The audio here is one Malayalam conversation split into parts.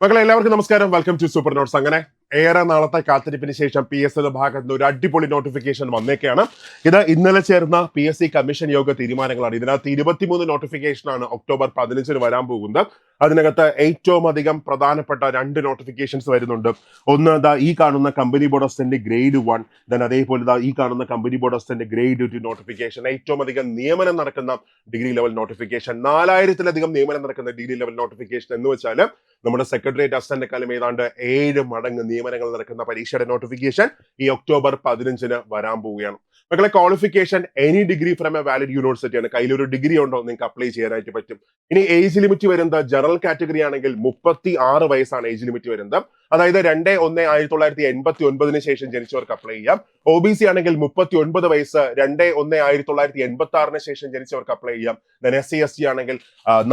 മക്കളെ എല്ലാവർക്കും നമസ്കാരം. വെൽക്കം ടു സൂപ്പർ നോട്ട്സ് അങ്ങനെ ഏറെ നാളത്തെ കാത്തിരിപ്പിന് ശേഷം പി എസ് സിയുടെ ഭാഗത്ത് നിന്ന് ഒരു അടിപൊളി നോട്ടിഫിക്കേഷൻ വന്നേക്കാണ്. ഇത് ഇന്നലെ ചേർന്ന പി എസ് സി കമ്മീഷൻ യോഗ തീരുമാനങ്ങളാണ്. ഇതിനകത്ത് ഇരുപത്തിമൂന്ന് നോട്ടിഫിക്കേഷനാണ് ഒക്ടോബർ പതിനഞ്ചിന് വരാൻ പോകുന്നത്. അതിനകത്ത് ഏറ്റവും അധികം പ്രധാനപ്പെട്ട രണ്ട് നോട്ടിഫിക്കേഷൻസ് വരുന്നുണ്ട്. ഒന്ന് ദാ ഈ കാണുന്ന company board of grade one then അതേപോലെ ദാ ഈ കാണുന്ന company board of grade two notification ഏറ്റവും അധികം നിയമനം നടക്കുന്ന ഡിഗ്രി ലെവൽ നോട്ടിഫിക്കേഷൻ നാലായിരത്തിലധികം നിയമനം നടക്കുന്ന ഡിഗ്രി ലെവൽ നോട്ടിഫിക്കേഷൻ എന്ന് വെച്ചാൽ നമ്മുടെ സെക്രട്ടേറിയറ്റ് അസിസ്റ്റന്റ് കാലം ഏതാണ്ട് ഏഴ് മടങ്ങ് നിയമനങ്ങൾ നടക്കുന്ന പരീക്ഷയുടെ നോട്ടിഫിക്കേഷൻ ഈ ഒക്ടോബർ പതിനഞ്ചിന് വരാൻ പോവുകയാണ്. മക്കളെ qualification any degree from a valid യൂണിവേഴ്സിറ്റിയാണ് കയ്യിലൊരു ഡിഗ്രി ഉണ്ടോ? നിങ്ങൾക്ക് അപ്ലൈ ചെയ്യാനായിട്ട് പറ്റും. ഇനി ഏജ് ലിമിറ്റ് വരുന്നത് ജനറൽ കാറ്റഗറി ആണെങ്കിൽ മുപ്പത്തി ആറ് വയസ്സാണ് ഏജ് ലിമിറ്റ് വരുന്നത്. അതായത് രണ്ട് ഒന്ന് ആയിരത്തി തൊള്ളായിരത്തി എൺപത്തി ഒൻപതിന് ശേഷം ജനിച്ചവർക്ക് അപ്ലൈ ചെയ്യാം. ഒ ബി സി ആണെങ്കിൽ മുപ്പത്തി ഒൻപത് വയസ്സ് രണ്ട് ഒന്ന് ആയിരത്തി തൊള്ളായിരത്തി എൺപത്തി ആറിന് ശേഷം ജനിച്ചവർക്ക് അപ്ലൈ ചെയ്യാം. Then S C S T ആണെങ്കിൽ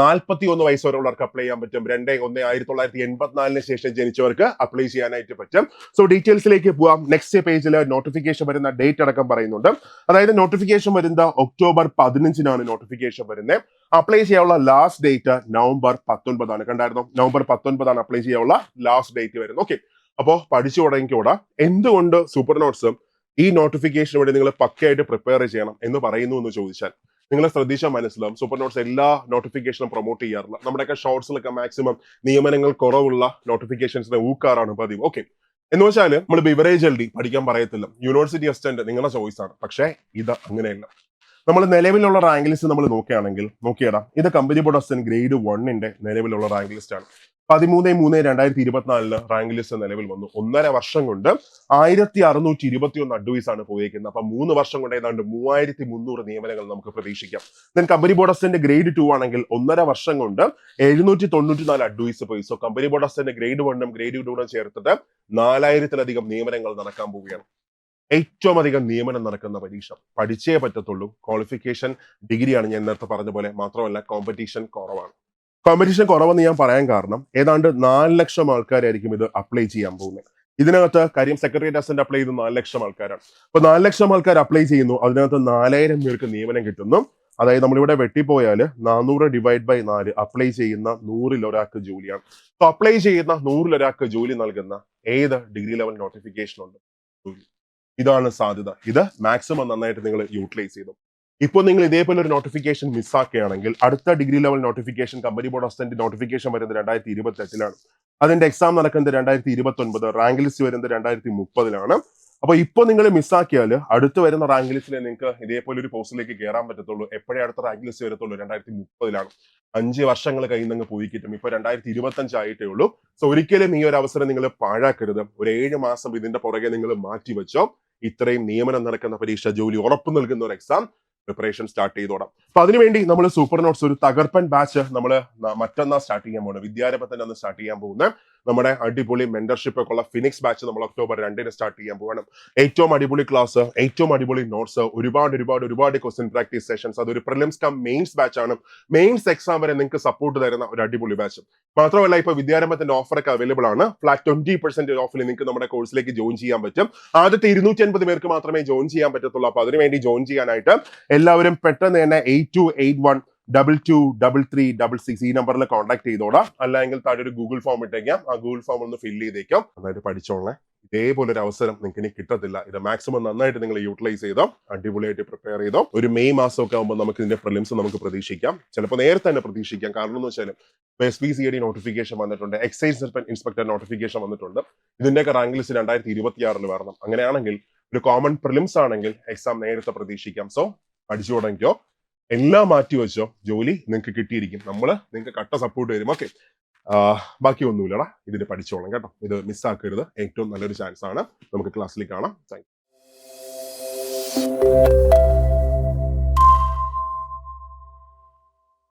നാൽപ്പത്തി ഒന്ന് വയസ്സ് വരെയുള്ളവർക്ക് അപ്ലൈ ചെയ്യാൻ പറ്റും. രണ്ട് ഒന്ന് ആയിരത്തി തൊള്ളായിരത്തി എൺപത്തിനാലിന് ശേഷം ജനിച്ചവർക്ക് അപ്ലൈ ചെയ്യാനായിട്ട് പറ്റും. സോ ഡീറ്റെയിൽസിലേക്ക് പോവാം. നെക്സ്റ്റ് പേജിൽ നോട്ടിഫിക്കേഷൻ വരുന്ന ഡേറ്റ് അടക്കം പറയുന്നുണ്ട്. അതായത് നോട്ടിഫിക്കേഷൻ വരുന്ന ഒക്ടോബർ പതിനഞ്ചിനാണ് നോട്ടിഫിക്കേഷൻ വരുന്നത്. അപ്ലൈ ചെയ്യാനുള്ള ലാസ്റ്റ് ഡേറ്റ് നവംബർ പത്തൊൻപതാണ്. കണ്ടായിരുന്നു? നവംബർ പത്തൊൻപതാണ് അപ്ലൈ ചെയ്യാനുള്ള ലാസ്റ്റ് ഡേറ്റ് വരുന്നത് ഓക്കെ അപ്പോൾ പഠിച്ചു തുടങ്ങിക്കൂടാ എന്തുകൊണ്ട് സൂപ്പർ നോട്ട്സ് ഈ നോട്ടിഫിക്കേഷൻ വേണ്ടി നിങ്ങൾ പക്കയായിട്ട് പ്രിപ്പയർ ചെയ്യണം എന്ന് പറയുന്നു എന്ന് ചോദിച്ചാൽ നിങ്ങൾ ശ്രദ്ധിച്ചാൽ മനസ്സിലാവും സൂപ്പർ നോട്ട്സ് എല്ലാ നോട്ടിഫിക്കേഷനും പ്രൊമോട്ട് ചെയ്യാറില്ല. നമ്മുടെയൊക്കെ ഷോർട്സിലൊക്കെ മാക്സിമം നിയമനങ്ങൾ കുറവുള്ള നോട്ടിഫിക്കേഷൻസിനെ ഊക്കാറാണ് പതിവ്. ഓക്കെ എന്ന് വെച്ചാൽ നമ്മൾ ബിവറേജ് എൽ ഡി പഠിക്കാൻ പറയത്തില്ല. യൂണിവേഴ്സിറ്റി അസിസ്റ്റന്റ് നിങ്ങളുടെ ചോയ്സ് ആണ്. പക്ഷേ ഇത് അങ്ങനെയല്ല. നമ്മൾ നിലവിലുള്ള റാങ്ക് ലിസ്റ്റ് നമ്മൾ നോക്കുകയാണെങ്കിൽ നോക്കിയടാ. ഇത് കമ്പനി ബോർഡ് അസിസ്റ്റന്റ് ഗ്രേഡ് വണ്ണിന്റെ നിലവിലുള്ള റാങ്ക് ലിസ്റ്റ് ആണ്. പതിമൂന്ന് മൂന്ന് രണ്ടായിരത്തി ഇരുപത്തിനാലിന് റാങ്ക് ലിസ്റ്റ് നിലവിൽ വന്നു. ഒന്നര വർഷം കൊണ്ട് ആയിരത്തി അറുന്നൂറ്റി ഇരുപത്തി ഒന്ന് അഡ്വൈസ് ആണ് പോയേക്കുന്നത്. അപ്പൊ മൂന്ന് വർഷം കൊണ്ട് ഏതാണ്ട് മൂവായിരത്തി മുന്നൂറ് നിയമനങ്ങൾ നമുക്ക് പ്രതീക്ഷിക്കാം. Then company board grade two ആണെങ്കിൽ ഒന്നര വർഷം കൊണ്ട് എഴുന്നൂറ്റി തൊണ്ണൂറ്റി നാല് അഡ്വൈസ് പോയി സോ കമ്പനി ബോർഡ് ഗ്രേഡ് വണ്ണും ഗ്രേഡ് ടൂണും ചേർത്തിട്ട് നാലായിരത്തിലധികം നിയമനങ്ങൾ നടക്കാൻ പോവുകയാണ്. ഏറ്റവും അധികം നിയമനം നടക്കുന്ന പരീക്ഷ. പഠിച്ചേ പറ്റത്തുള്ളൂ. ക്വാളിഫിക്കേഷൻ ഡിഗ്രിയാണ് ഞാൻ നേരത്തെ പറഞ്ഞ പോലെ. മാത്രമല്ല കോമ്പറ്റീഷൻ കുറവാണ്. കോമ്പറ്റീഷൻ കുറവെന്ന് ഞാൻ പറയാൻ കാരണം ഏതാണ്ട് നാല് ലക്ഷം ആൾക്കാരായിരിക്കും ഇത് അപ്ലൈ ചെയ്യാൻ പോകുന്നത്. ഇതിനകത്ത് കാര്യം സെക്രട്ടേറിയറ്റ് അസിസ്റ്റന്റ് അപ്ലൈ ചെയ്ത് നാല് ലക്ഷം ആൾക്കാരാണ്. അപ്പൊ നാല് ലക്ഷം ആൾക്കാർ അപ്ലൈ ചെയ്യുന്നു അതിനകത്ത് നാലായിരം പേർക്ക് നിയമനം കിട്ടുന്നു. അതായത് നമ്മളിവിടെ വെട്ടിപ്പോയാൽ നാനൂറ് ഡിവൈഡ് ബൈ നാല് അപ്ലൈ ചെയ്യുന്ന നൂറിൽ ഒരാൾക്ക് ജോലിയാണ്. അപ്പൊ അപ്ലൈ ചെയ്യുന്ന നൂറിൽ ഒരാൾക്ക് ജോലി നൽകുന്ന ഏത് ഡിഗ്രി ലെവൽ നോട്ടിഫിക്കേഷൻ ഉണ്ട്? ഇതാണ് സാധ്യത. ഇത് മാക്സിമം നന്നായിട്ട് നിങ്ങൾ യൂട്ടിലൈസ് ചെയ്തു. ഇപ്പോൾ നിങ്ങൾ ഇതേപോലെ ഒരു നോട്ടിഫിക്കേഷൻ മിസ്സാക്കുകയാണെങ്കിൽ അടുത്ത degree level notification company board assistant notification വരുന്നത് രണ്ടായിരത്തി ഇരുപത്തി എട്ടിലാണ് അതിന്റെ എക്സാം നടക്കുന്നത് രണ്ടായിരത്തി ഇരുപത്തി ഒൻപത് റാങ്ക് ലിസ്റ്റ് വരുന്നത് രണ്ടായിരത്തി മുപ്പതിലാണ് അപ്പൊ ഇപ്പോൾ നിങ്ങൾ മിസ്സാക്കിയാൽ അടുത്ത് വരുന്ന റാങ്ക് ലിസ്റ്റിൽ നിങ്ങൾക്ക് ഇതേപോലെ ഒരു പോസ്റ്റിലേക്ക് കയറാൻ പറ്റത്തുള്ളൂ. എപ്പോഴേ അടുത്ത റാങ്ക് ലിസ്റ്റ് വരത്തുള്ളൂ? രണ്ടായിരത്തി മുപ്പതിലാണ് അഞ്ച് വർഷങ്ങൾ കയ്യിൽ നിന്ന് പോയി കിട്ടും ഇപ്പൊ രണ്ടായിരത്തി ഇരുപത്തി അഞ്ചായിട്ടേ ഉള്ളൂ. സോ ഒരിക്കലും ഈ ഒരു അവസരം നിങ്ങൾ പാഴാക്കരുത്. ഒരു ഏഴ് മാസം ഇതിന്റെ പുറകെ നിങ്ങൾ മാറ്റി വെച്ചോ ഇത്രയും നിയമനം നടക്കുന്ന പരീക്ഷ ജോലി ഉറപ്പ് നൽകുന്ന ഒരു എക്സാം പ്രിപ്പറേഷൻ സ്റ്റാർട്ട് ചെയ്തോടാം. അപ്പൊ അതിനുവേണ്ടി നമ്മൾ സൂപ്പർ നോട്ട്സ് ഒരു തകർപ്പൻ ബാച്ച് നമ്മൾ മറ്റന്നാൾ സ്റ്റാർട്ട് ചെയ്യാൻ പോകുന്നത് വിദ്യാരംഭത്തിന്റെ അന്ന് സ്റ്റാർട്ട് ചെയ്യാൻ പോകുന്നത് നമ്മുടെ അടിപൊളി മെന്റർഷിപ്പ് ഒക്കെ ഉള്ള ഫിനിക്സ് ബാച്ച് നമ്മൾ ഒക്ടോബർ രണ്ടിന് സ്റ്റാർട്ട് ചെയ്യാൻ പോകണം ഏറ്റവും അടിപൊളി ക്ലാസ് ഏറ്റവും അടിപൊളി നോട്ട്സ് ഒരുപാട് ഒരുപാട് ഒരുപാട് ക്വസ്റ്റ്യൻ പ്രാക്ടീസ് സെഷൻസ് അതൊരു പ്രിലിംസ് കം മെയിൻസ് ബാച്ച് ആണ്. മെയിൻസ് എക്സാം വരെ നിങ്ങൾക്ക് സപ്പോർട്ട് തരുന്ന ഒരു അടിപൊളി ബാച്ച് മാത്രമല്ല ഇപ്പൊ വിദ്യാരംഭത്തിന്റെ ഒക്കെ അവൈലബിൾ ആണ്. ഫ്ലാറ്റ് ട്വന്റി പെർസെന്റ് ഓഫിൽ നിങ്ങൾക്ക് നമ്മുടെ കോഴ്സിലേക്ക് ജോയിൻ ചെയ്യാൻ പറ്റും. ആദ്യത്തെ ഇരുന്നൂറ്റി അൻപത് പേർക്ക് മാത്രമേ ജോയിൻ ചെയ്യാൻ പറ്റത്തുള്ളൂ. അപ്പൊ അതിനുവേണ്ടി ജോയിൻ ചെയ്യാനായിട്ട് എല്ലാവരും പെട്ടെന്ന് തന്നെ eight two eight one double two double three double six ഈ നമ്പറിൽ കോൺടാക്ട് ചെയ്തോടാം അല്ലെങ്കിൽ താഴെ ഒരു ഗൂഗിൾ ഫോം ഇട്ടേക്കാം. ആ ഗൂഗിൾ ഫോം ഒന്ന് ഫില്ല് ചെയ്തേക്കാം. നന്നായിട്ട് പഠിച്ചോളേ ഇതേപോലെ ഒരു അവസരം നിങ്ങൾക്ക് ഇനി കിട്ടത്തില്ല. ഇത് മാക്സിമം നന്നായിട്ട് നിങ്ങൾ യൂട്ടിലൈസ് ചെയ്തോ അടിപൊളിയായിട്ട് പ്രിപ്പയർ ചെയ്തോ ഒരു മെയ് മാസമൊക്കെ ആകുമ്പോൾ നമുക്ക് ഇതിന്റെ പ്രിലിംസ് നമുക്ക് പ്രതീക്ഷിക്കാം. ചിലപ്പോൾ നേരത്തെ തന്നെ പ്രതീക്ഷിക്കാം. കാരണം എന്ന് വെച്ചാൽ S P S C notification വന്നിട്ടുണ്ട്. എക്സൈസ് ഇൻസ്പെക്ടർ നോട്ടിഫിക്കേഷൻ വന്നിട്ടുണ്ട്. ഇതിന്റെയൊക്കെ റാങ്ക് ലിസ്റ്റ് രണ്ടായിരത്തി ഇരുപത്തിയാറിൽ വരണം. അങ്ങനെയാണെങ്കിൽ ഒരു കോമൺ പ്രിലിംസ് ആണെങ്കിൽ എക്സാം നേരത്തെ പ്രതീക്ഷിക്കാം. സോ പഠിച്ചു തുടങ്ങിക്കോ എല്ലാം മാറ്റി വെച്ചോ. ജോലി നിങ്ങൾക്ക് കിട്ടിയിരിക്കും. നമ്മൾ നിങ്ങൾക്ക് കട്ട സപ്പോർട്ട് തരും. ഓക്കെ ബാക്കി ഒന്നുമില്ലടാ. ഇതിന് പഠിച്ചോളാം കേട്ടോ. ഇത് മിസ്സാക്കരുത് ഏറ്റവും നല്ലൊരു ചാൻസ് ആണ്. നമുക്ക് ക്ലാസ്സിൽ കാണാം. താങ്ക്